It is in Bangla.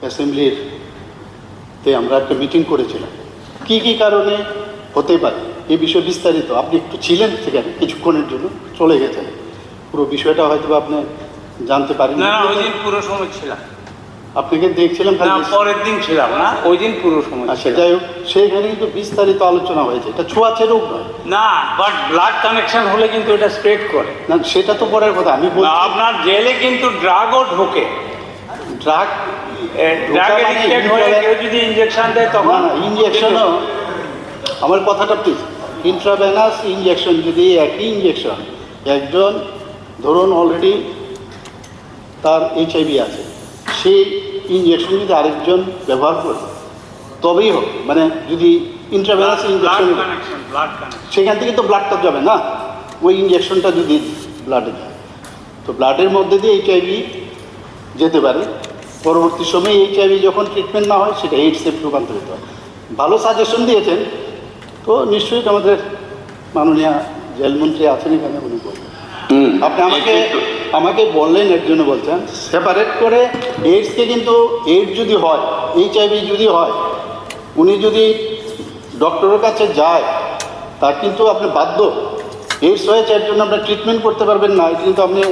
অ্যাসেম্বলির তে আমরা একটা মিটিং করেছিলাম। কি কি কারণে? হতে পারে। এই বিষয়ে বিস্তারিত। আপনি একটু ছিলেন সেখানে কিছুক্ষণের জন্য চলে গেছেন। পুরো বিষয়টা হয়তো বা আপনি জানতে পারেন। না ওই দিন পুরো সময় ছিলাম। আপনাকে দেখছিলাম পরের দিন ছিলাম না? ওই দিন পুরো সময় আচ্ছা। যাই হোক সেইখানে কিন্তু বিস্তারিত আলোচনা হয়েছে। এটা ছোঁয়াচে রোগ নয়। না বাট ব্লাড কানেকশন হলে কিন্তু এটা স্প্রেড করে। না সেটা তো পরের কথা। আমি আপনার জেলে কিন্তু ড্রাগও ঢোকে। ড্রাগ ড্রাগ এডিক্টেড হয়ে কেউ যদি ইনজেকশন দেয় তখন ইঞ্জেকশনও আমার কথাটা প্লিজ ইন্ট্রাভেনাস ইঞ্জেকশন যদি একই ইঞ্জেকশন একজন ধরুন অলরেডি তার এইচআইভি আছে সেই ইঞ্জেকশন যদি আরেকজন ব্যবহার করে তবেই হোক মানে যদি ইন্ট্রাভেনাস ব্লাড ইঞ্জেকশন ব্লাড সেখান থেকে তো ব্লাডটা যাবে না ওই ইঞ্জেকশনটা যদি ব্লাডে যায়। তো ব্লাডের মধ্যে দিয়ে এইচআইভি যেতে পারে। পরবর্তী সময়ে এইচআইভি যখন ট্রিটমেন্ট না হয় সেটা এইডসে রূপান্তরিত হয়। ভালো সাজেশন দিয়েছেন তো নিশ্চয়ই আমাদের মাননীয় জেলমন্ত্রী আছেন এখানে উনি বলবেন। আপনি আমাকে আমাকে বললেন এর জন্য বলছেন সেপারেট করে এইডসকে কিন্তু এইডস যদি হয় এইচআইভি যদি হয় উনি যদি ডক্টরের কাছে যায় তার কিন্তু আপনি বাধ্য। এইডস হয়েছে এর জন্য আপনার ট্রিটমেন্ট করতে পারবেন না এটা কিন্তু আপনি